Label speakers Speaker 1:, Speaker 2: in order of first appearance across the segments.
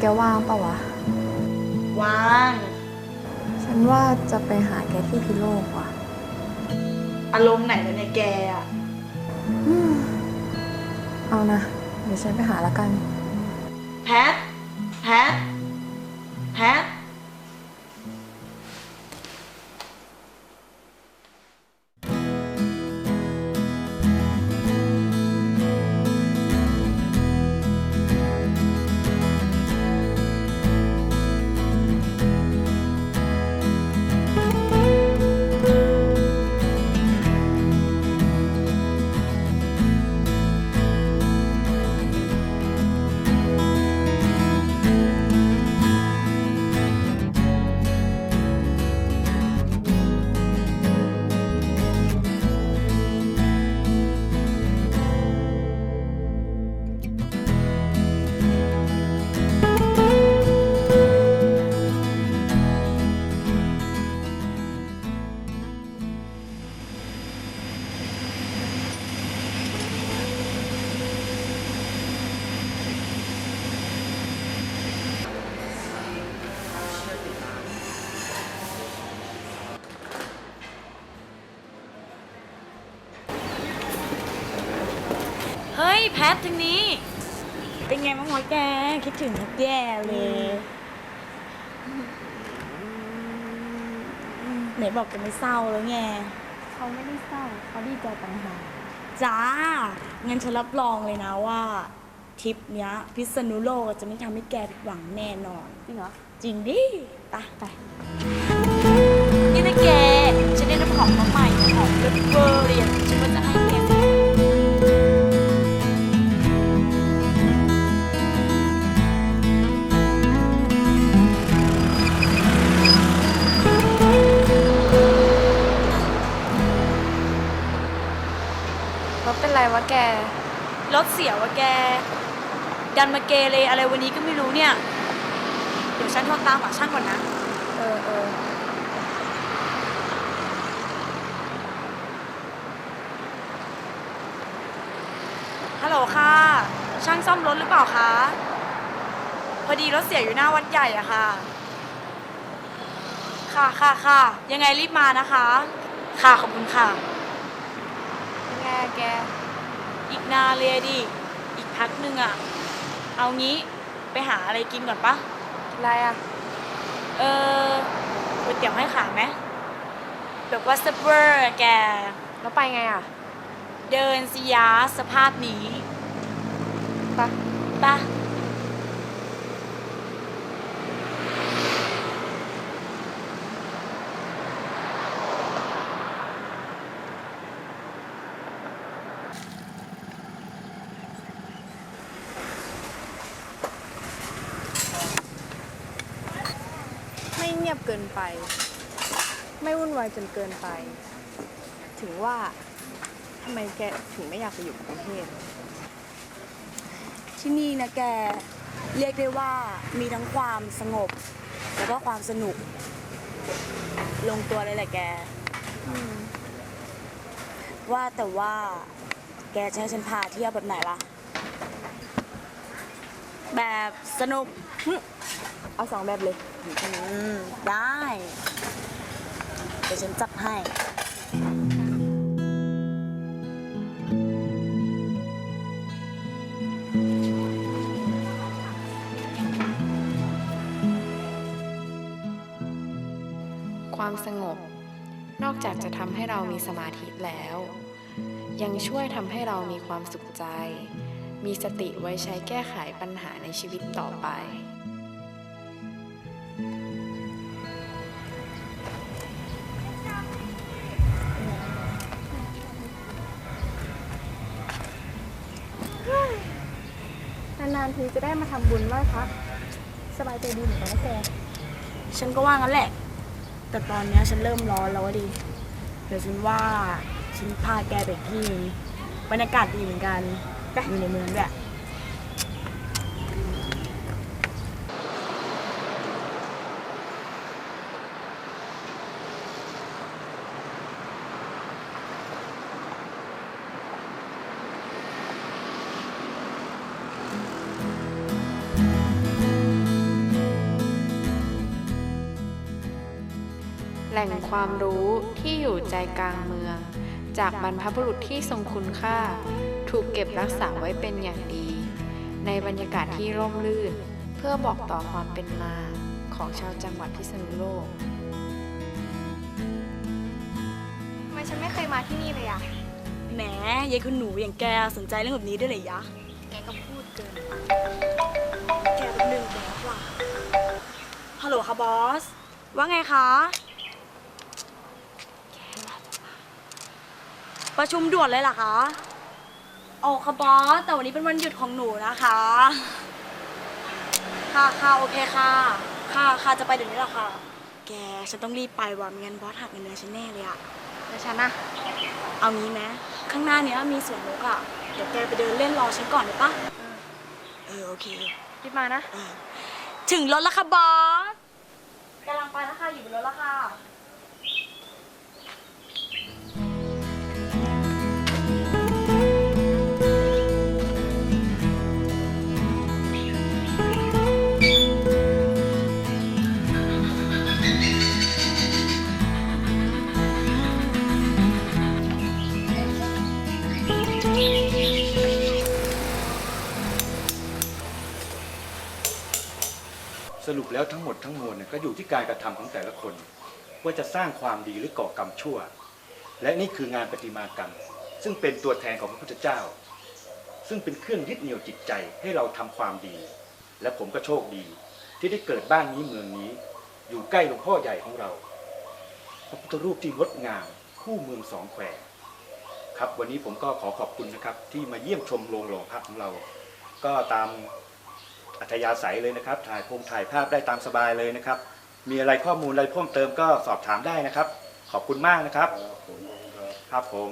Speaker 1: แก
Speaker 2: ว่างปะวะ
Speaker 1: ว่าง
Speaker 2: ฉันว่าจะไปหาแกที่พิโลกว่ะ
Speaker 1: อารมณ์ไหนแล้วเนี่ยแกอะ
Speaker 2: อืมเอานะ เดี๋ยวฉันไปหาละกัน
Speaker 1: แพท แพท แพท ททางนี้ เป็นไงบ้างวะแก คิดถึงแทบแย่เลย ไหนบอกจะไม่เศร้าแล้วไง
Speaker 2: เขาไม่ได้เศร้าเขาดีใจต่างหาก
Speaker 1: จ้า งั้นฉันรับรองเลยนะว่าทริปเนี้ย พิษณุโลกจะไม่ทำให้แกผิดหวังแน่นอน
Speaker 2: จริงเหรอ
Speaker 1: จริงดิไปไปนี่นะแก ฉันได้น้ำหอมมาใหม่หอมเลิศเวอร์เลยอะฉันว่าจะให้
Speaker 2: วะแก
Speaker 1: รถเสียวะแก ดันมาเกเรอะไรวันนี้ก็ไม่รู้เนี่ย เดี๋ยวฉันโทรตามหาช่างก่อนนะ
Speaker 2: เออเออ
Speaker 1: ฮัลโหลค่ะ ช่างซ่อมรถหรือเปล่าคะ พอดีรถเสียอยู่หน้าวัดใหญ่อะค่ะ ค่ะค่ะค่ะ ยังไงรีบมานะคะ ค่ะขอบคุณค่ะ
Speaker 2: เป็นไงแก
Speaker 1: อีกนานเลยอะดิ อีกพักหนึ่งอะเอางี้ไปหาอะไรกินก่อนปะ
Speaker 2: อะไรอะ
Speaker 1: เออก๋วยเตี๋ยวให้ขาไหมแบบว่าสเปอร์อะแก
Speaker 2: แล้วไปไงอะ
Speaker 1: เดินสิยาสภาพนี้
Speaker 2: ปะ
Speaker 1: ปะ
Speaker 2: บเกินไป ไม่วุ่นวายจนเกินไป ถึงว่าทำไมแกถึงไม่อยากไปอยู่กรุงเทพ
Speaker 1: ที่นี่นะแกเรียกได้ว่ามีทั้งความสงบ แล้วก็ความสนุก ลงตัวเลยแหละแก ว่าแต่ว่า แกจะให้ฉันพาเที่ยวแบบไหนล่ะ แบบสนุก
Speaker 2: เอาสองแบบเลย
Speaker 1: อืม ได้ เดี๋ยวฉันจัดให้
Speaker 3: ความสงบ นอกจากจะทำให้เรามีสมาธิแล้ว ยังช่วยทำให้เรามีความสุขใจ มีสติไว้ใช้แก้ไขปัญหาในชีวิตต่อไป
Speaker 2: นานๆทีจะได้มาทำบุญไหว้พระสบายใจดีเหมือนกันนะแก
Speaker 1: ฉันก็ว่างั้นแหละ แต่ตอนเนี้ยฉันเริ่มร้อนแล้วอะดิ เดี๋ยวฉันว่าฉันพาแกไปอีกที่นึงบรรยากาศดีเหมือนกันอยู่ในเมืองด้วย
Speaker 3: ความรู้ที่อยู่ใจกลางเมือง จากบรรพบุรุษที่ทรงคุณค่า ถูกเก็บรักษาไว้เป็นอย่างดี ในบรรยากาศที่ร่มรื่น เพื่อบอกต่อความเป็นมาของชาวจังหวัดพิษณุโลก
Speaker 2: ทำไมฉันไม่เคยมาที่นี่เลยอะ
Speaker 1: แหมยายคุณหนูอย่างแกสนใจเรื่องแบบนี้ด้วยเลยยะ
Speaker 2: แกก็พูดเกิน
Speaker 1: แกเป็นหนึ่งแกว่ะฮัลโหลค่ะบอส ว่าไงคะ ประชุมด่วนเลยเหรอคะโอ้ค่ะบอส แต่วันนี้เป็นวันหยุดของหนูนะคะ ค่ะค่ะโอเคค่ะ ค่ะค่ะจะไปเดี๋ยวนี้แหละค่ะ แก ฉันต้องรีบไปว่ะไม่งั้นบอสหักเงินเดือนฉันแน่เลยอะ
Speaker 2: แล้วฉันนะ
Speaker 1: เอางี้ไหมข้างหน้าเนี้ยมีสวนนกอะเดี๋ยวแกไปเดินเล่นรอฉันก่อนได้ปะเออโอเค
Speaker 2: รีบมานะ
Speaker 1: ถึงรถแล้วค่ะบอสกำลังไปแล้วค่ะอยู่บนรถแล้วค่ะ
Speaker 4: สรุปแล้วทั้งหมดทั้งมวลเนี่ยก็อยู่ที่การกระทำของแต่ละคน ว่าจะสร้างความดีหรือก่อกรรมชั่ว และนี่คืองานประติมากรรม ซึ่งเป็นตัวแทนของพระพุทธเจ้า ซึ่งเป็นเครื่องยึดเหนี่ยวจิตใจให้เราทำความดี และผมก็โชคดี ที่ได้เกิดบ้านนี้เมืองนี้ อยู่ใกล้หลวงพ่อใหญ่ของเราพระพุทธรูปที่งดงามคู่เมืองสองแควครับวันนี้ผมก็ขอขอบคุณนะครับที่มาเยี่ยมชมโรงหล่อพระของเรา ก็ตาม อัธยาศัยเลยนะครับ ถ่ายพงถ่ายภาพได้ตามสบายเลยนะครับ มีอะไรข้อมูลอะไรเพิ่มเติมก็สอบถามได้นะครับ ขอบคุณมากนะครับ ครับผม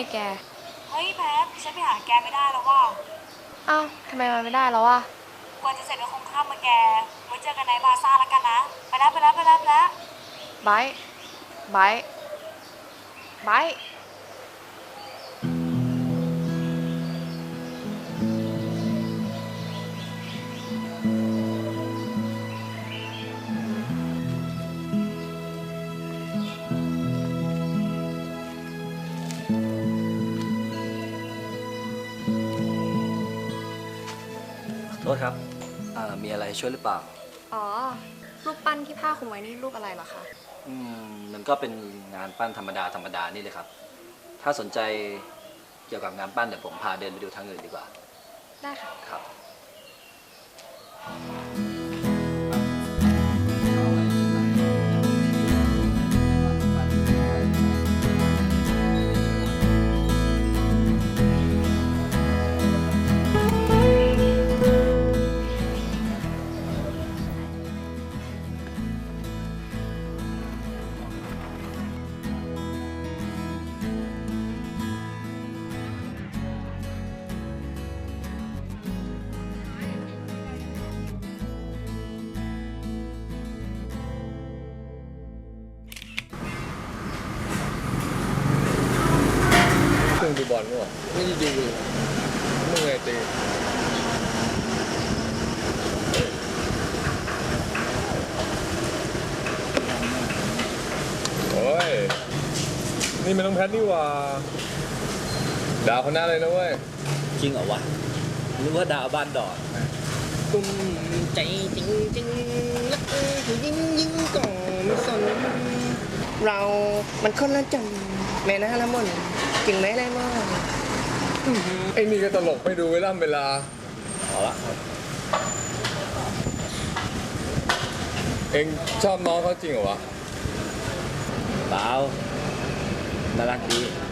Speaker 3: ว่าไงแก
Speaker 1: เฮ้ยแพทฉันไปหาแกไม่ได้แล้วว่ะ
Speaker 3: อ้าวทำไมมันไม่ได้แล้วอะ
Speaker 1: กว่าจะเสร็จก็คงค่ำมาแกไว้เจอกันในบาซ่าแล้วกันนะ ไปแล้วไปแล้วไปแล้วไปแล้ว
Speaker 3: ไบร์ทไบร์ทไบร์ท
Speaker 5: ษครับเอ่อมีอะไรช่วยหรือเปล่า
Speaker 2: อ๋อ รูปปั้นที่ผ้าคลุมไว้นี่รูปอะไรเหรอคะ
Speaker 5: อืมมันก็เป็นงานปั้นธรรมดาธรรมดานี่เลยครับ ถ้าสนใจเกี่ยวกับงานปั้นเดี๋ยวผมพาเดินไปดูทางอื่นดีกว่า
Speaker 2: ได้ค่ะ
Speaker 5: ครับ
Speaker 6: นี่มันต้องแพทนี่หว่าดาวคณะเลยนะเว้ย
Speaker 5: จริงเหรอวะนึกว่าดาวบ้านดอน
Speaker 7: ตุ้มใจจริงจริงรักเอ้ยยิ่งยิ่งก่อนสนเรา มันคนละจังแม่นะละมนจริงไหมไรมอน
Speaker 6: ไอ้นี่ก็ตลกไม่ดูเวลาเวลา
Speaker 5: เอาละ
Speaker 6: เองชอบน้องเขาจริงเหรอวะ
Speaker 5: เปล่า น่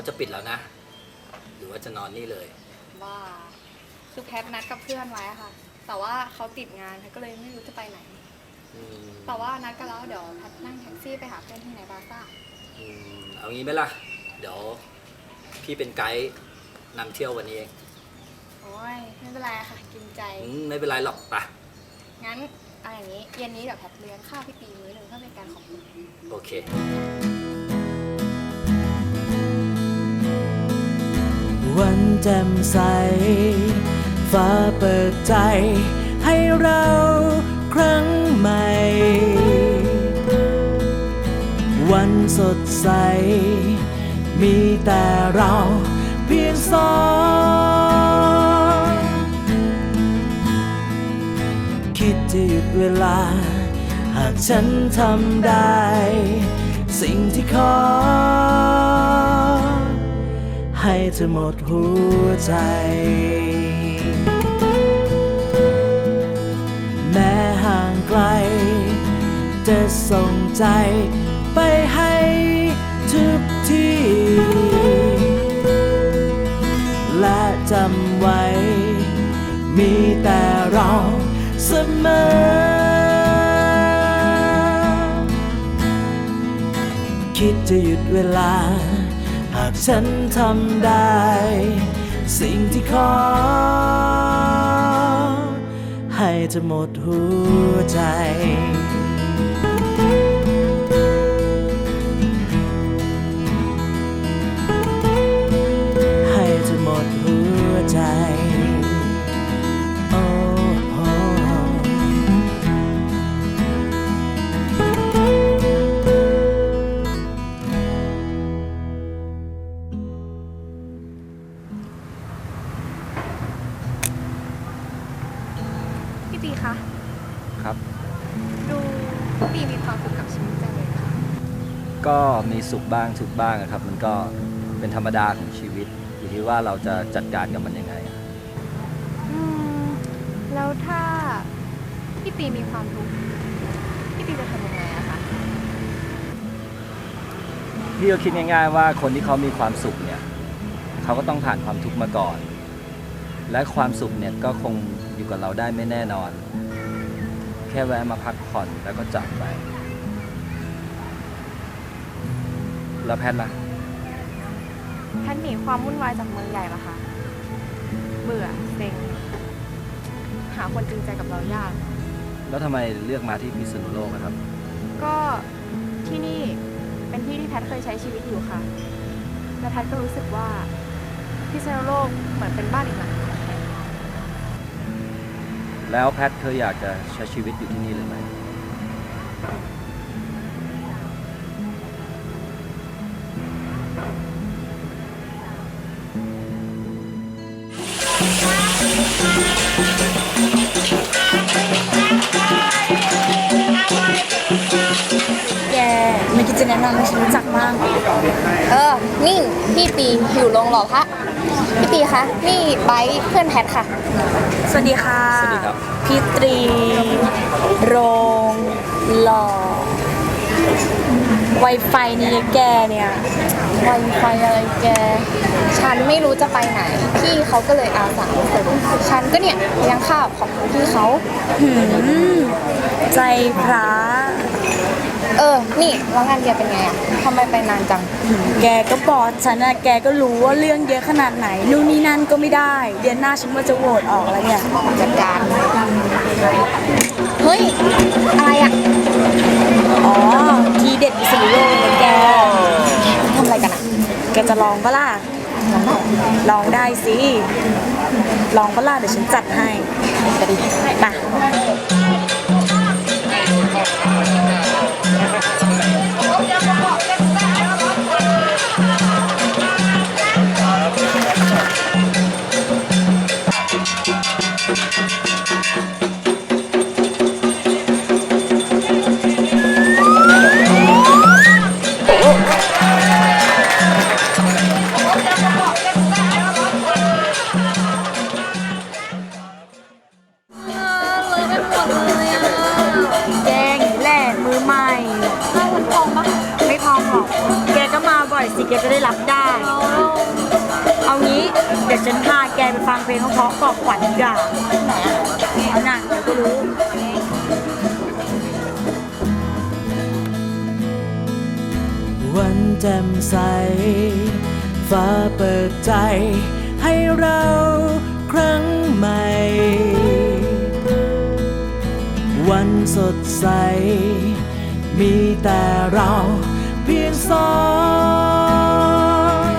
Speaker 5: เดี๋ยวเขาจะปิดแล้วนะ หรือว่าจะนอนนี่เลย
Speaker 2: ว่าคือแพทนัดกับเพื่อนไว้อะค่ะ แต่ว่าเขาติดงานแพทก็เลยไม่รู้จะไปไหน
Speaker 5: อืม
Speaker 2: แต่ว่านัดกันแล้วเดี๋ยวแพทนั่งแท็กซี่ไปหาเพื่อนที่ไหนบาซ่า
Speaker 5: อืมเอางี้ไหมล่ะ เดี๋ยวพี่เป็นไกด์นำเที่ยววันนี้เอง
Speaker 2: โอ้ยไม่เป็นไรค่ะกินใจ
Speaker 5: อืมไม่เป็นไรหรอกไป
Speaker 2: งั้นเอาอย่างนี้เย็นนี้เดี๋ยวแพทเลี้ยงข้าวพี่ปีมื้อหนึ่งเพื่อเป็นการขอบคุณ
Speaker 5: โอเค
Speaker 8: วันแจ่มใส ฟ้าเปิดใจให้เราครั้งใหม่ วันสดใส มีแต่เราเพียงสองคิดจะหยุดเวลา หากฉันทำได้ สิ่งที่ขอ ให้เธอหมดหัวใจ แม้ห่างไกล จะส่งใจไปให้ทุกที่ และจำไว้ มีแต่เราเสมอคิดจะหยุดเวลาากฉันทำได้ สิ่งที่ขอ ให้เธอหมดหัวใจ
Speaker 2: ขบ้า
Speaker 5: งทุกข์บ้างอะครับ มันก็เป็นธรรมดาของชีวิต อยู่ที่ว่าเราจะจัดการกับมันยังไงอะ
Speaker 2: อืมแล้วถ้าพี่ปีมีความทุกข์พี่ปีจะทำยังไงอะคะ
Speaker 5: พี่ก็คิดง่าย ๆ ว่าคนที่เขามีความสุขเนี่ยเขาก็ต้องผ่านความทุกข์มาก่อนแและความสุขเนี่ยก็คงอยู่กับเราได้ไม่แน่นอน แค่แวะมาพักผ่อนแล้วก็จากไป แล้วแพทย์ล่ะ
Speaker 2: แพทย์หนีความวุ่นวายจากเมืองใหญ่มาค่ะ เบื่อเซ็ง หาคนจริงใจกับเรายาก
Speaker 5: แล้วทำไมเลือกมาที่พิษณุโลกนะครับ
Speaker 2: ก็ที่นี่เป็นที่ที่แพทย์เคยใช้ชีวิตอยู่ค่ะ และแพทย์ก็รู้สึกว่าพิษณุโลกเหมือนเป็นบ้านอีกหลังของแพทย์
Speaker 5: แล้วแพทย์เธออยากจะใช้ชีวิตอยู่ที่นี่เลยไหม
Speaker 1: แนะนำให้ฉันรู้จักบ้าง
Speaker 9: เออ นี่พี่ปีอยู่โรงหล่อพระพี่ปีคะ นี่ไบร์ทเพื่อนแพทค่ะ
Speaker 1: สวัสดีค่ะ
Speaker 5: สวัสดีครับ
Speaker 1: พี่ตรี โรงหล่อไวไฟนี่แกเนี่ย
Speaker 9: ไวไฟอะไรแก ฉันไม่รู้จะไปไหน พี่เขาก็เลยอาสามาส่งฉันก็เนี่ยเลี้ยงข้าวขอบคุณพี่เขา
Speaker 1: หืม ใจพระ
Speaker 9: เออ นี่แล้วงานแกเป็นไงอะทำไมไปนานจัง
Speaker 1: แกก็บอกฉันนะแกก็รู้ว่าเรื่องเยอะขนาดไหนนู่นนี่นั่นก็ไม่ได้ เดือนหน้าฉันว่าจะโหวตออกแล้วเนี่ย
Speaker 9: จัดการ เฮ้ย อะไรอะ
Speaker 1: อ๋อ ทีเด็ดพิศนุโลกเลยแก
Speaker 9: ทำอะไรกันอะ
Speaker 1: แกจะลองปะล่ะ ลองได้สิ ลองปะล่ะเดี๋ยวฉันจัดให้
Speaker 9: ไปดิ
Speaker 1: ไป แจ่ม
Speaker 8: ใส ฟ้าเปิดใจให้เราครั้งใหม่ วันสดใส มีแต่เราเพียงสอง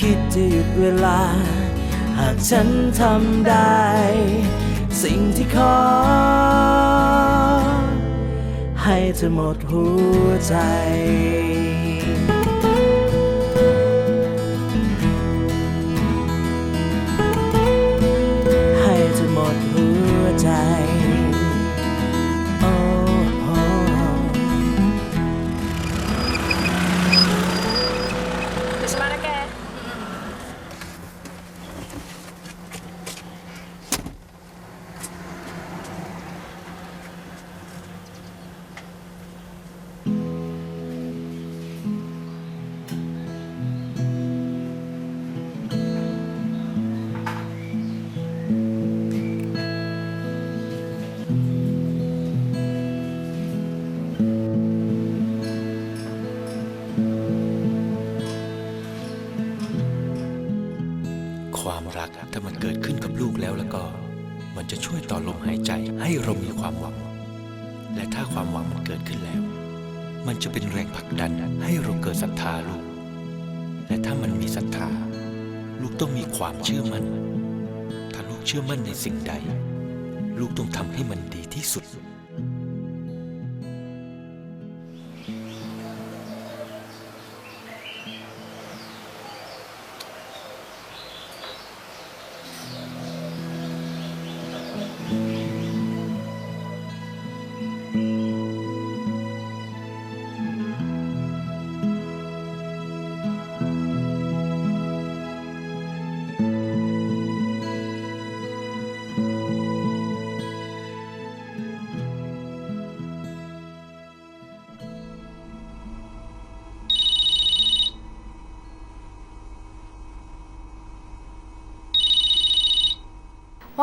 Speaker 8: คิดจะหยุดเวลา หากฉันทำได้ สิ่งที่ขอ ให้เธอหมดหัวใจ
Speaker 10: ความรักถ้ามันเกิดขึ้นกับลูกแล้วแล้วก็ มันจะช่วยต่อลมหายใจให้เรามีความหวัง และถ้าความหวังมันเกิดขึ้นแล้ว มันจะเป็นแรงผลักดันให้เราเกิดศรัทธาลูก และถ้ามันมีศรัทธา ลูกต้องมีความเชื่อมั่น ถ้าลูกเชื่อมั่นในสิ่งใด ลูกต้องทำให้มันดีที่สุด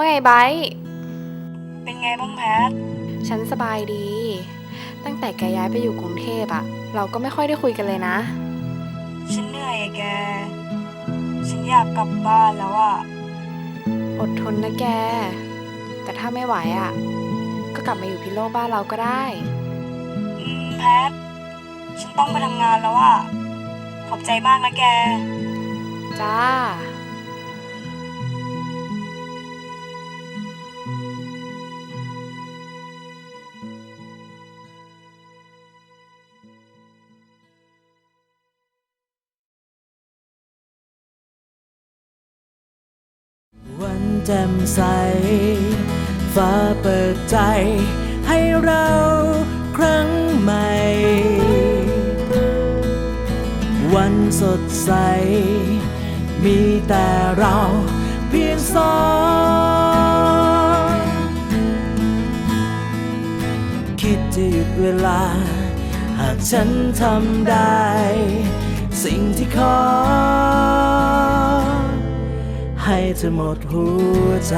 Speaker 8: ว่า
Speaker 3: ไงไบร์ท
Speaker 1: เป็นไงบ้างแพท
Speaker 3: ฉันสบายดี ตั้งแต่แกย้ายไปอยู่กรุงเทพอะเราก็ไม่ค่อยได้คุยกันเลยนะ
Speaker 1: ฉันเหนื่อยอะแก ฉันอยากกลับบ้านแล้วอะ
Speaker 3: อดทนนะแก แต่ถ้าไม่ไหวอะก็กลับมาอยู่พิโลกบ้านเราก็ได้
Speaker 1: อืมแพท ฉันต้องไปทำงานแล้วอะขอบใจมากนะแก
Speaker 3: จ้า
Speaker 8: ใส ฟ้าเปิดใจให้เราครั้งใหม่ วันสดใส มีแต่เราเพียงสองคิดจะหยุดเวลา หากฉันทำได้ สิ่งที่ขอ ให้เธอหมดหัวใจ